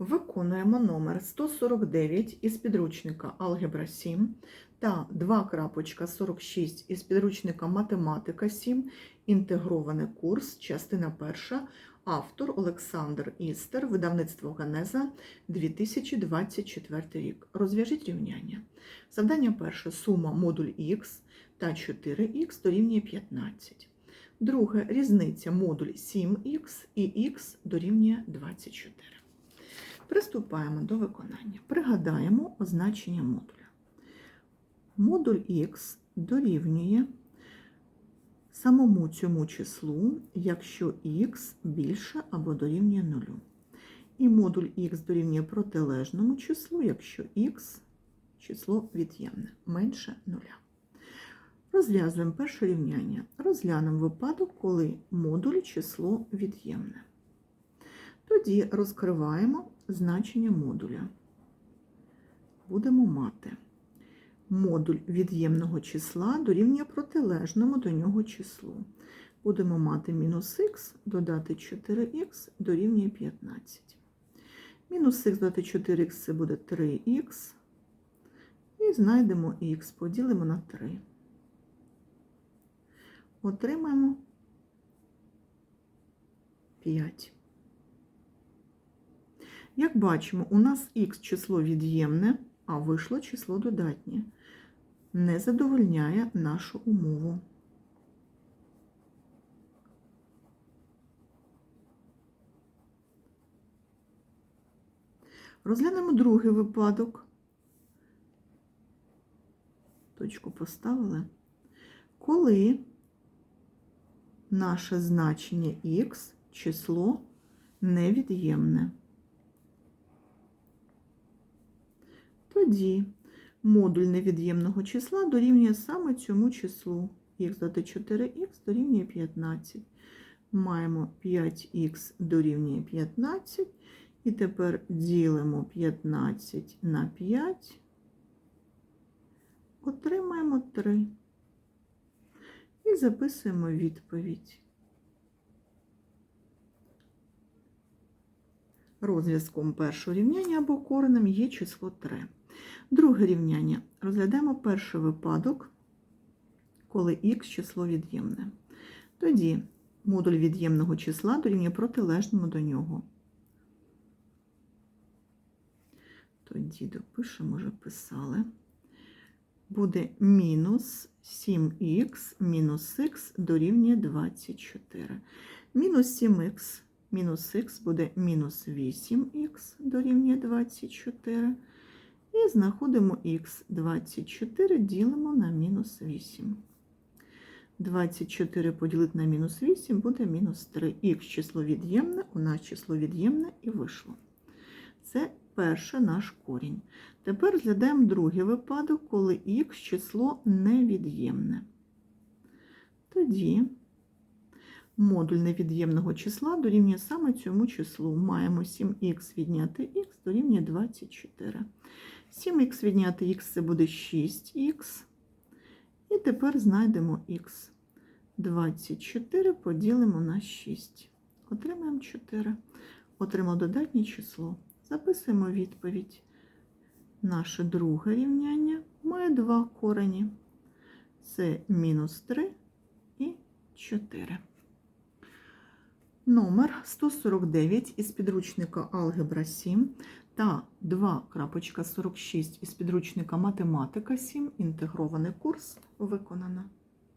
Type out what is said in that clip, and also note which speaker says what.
Speaker 1: Виконуємо номер 149 із підручника Алгебра 7 та 2.46 із підручника Математика 7. Інтегрований курс, частина 1. Автор Олександр Істер, видавництво Генеза 2024 рік. Розв'яжіть рівняння. Завдання перше. Сума модуль Х та 4х дорівнює 15. Друге. Різниця модуль 7х і х дорівнює 24. Приступаємо до виконання. Пригадаємо означення модуля. Модуль х дорівнює самому цьому числу, якщо х більше або дорівнює 0. І модуль х дорівнює протилежному числу, якщо х число від'ємне, менше 0. Розв'язуємо перше рівняння. Розглянемо випадок, коли модуль число від'ємне. Тоді розкриваємо значення модуля. Будемо мати модуль від'ємного числа дорівнює протилежному до нього числу. Будемо мати мінус х додати 4х дорівнює 15. Мінус х додати 4х це буде 3х. І знайдемо х, поділимо на 3. Отримаємо 5. Як бачимо, у нас х число від'ємне, а вийшло число додатнє. Не задовольняє нашу умову. Розглянемо другий випадок. Точку поставили. Коли наше значення х число невід'ємне. Тоді модуль невід'ємного числа дорівнює саме цьому числу. х додати 4х дорівнює 15. Маємо 5х дорівнює 15. І тепер ділимо 15 на 5. Отримаємо 3. І записуємо відповідь. Розв'язком першого рівняння або коренем є число 3. Друге рівняння. Розглядаємо перший випадок, коли х число від'ємне. Тоді модуль від'ємного числа дорівнює протилежному до нього. Тоді допишемо, вже писали. Буде мінус 7х мінус х дорівнює 24. Мінус 7х мінус х буде мінус 8х дорівнює 24. І знаходимо х 24 ділимо на мінус 8. 24 поділити на мінус 8 буде мінус 3. Х число від'ємне, у нас число від'ємне і вийшло. Це перший наш корінь. Тепер розглядаємо другий випадок, коли х число невід'ємне. Тоді модуль невід'ємного числа дорівнює саме цьому числу. Маємо 7х відняти х дорівнює 24. 7х відняти х це буде 6х. І тепер знайдемо х. 24 поділимо на 6. Отримаємо 4. Отримав додатнє число. Записуємо відповідь. Наше друге рівняння має два корені. Це мінус 3 і 4. Номер 149 із підручника Алгебра 7 та 2.46 із підручника Математика 7. Інтегрований курс виконано.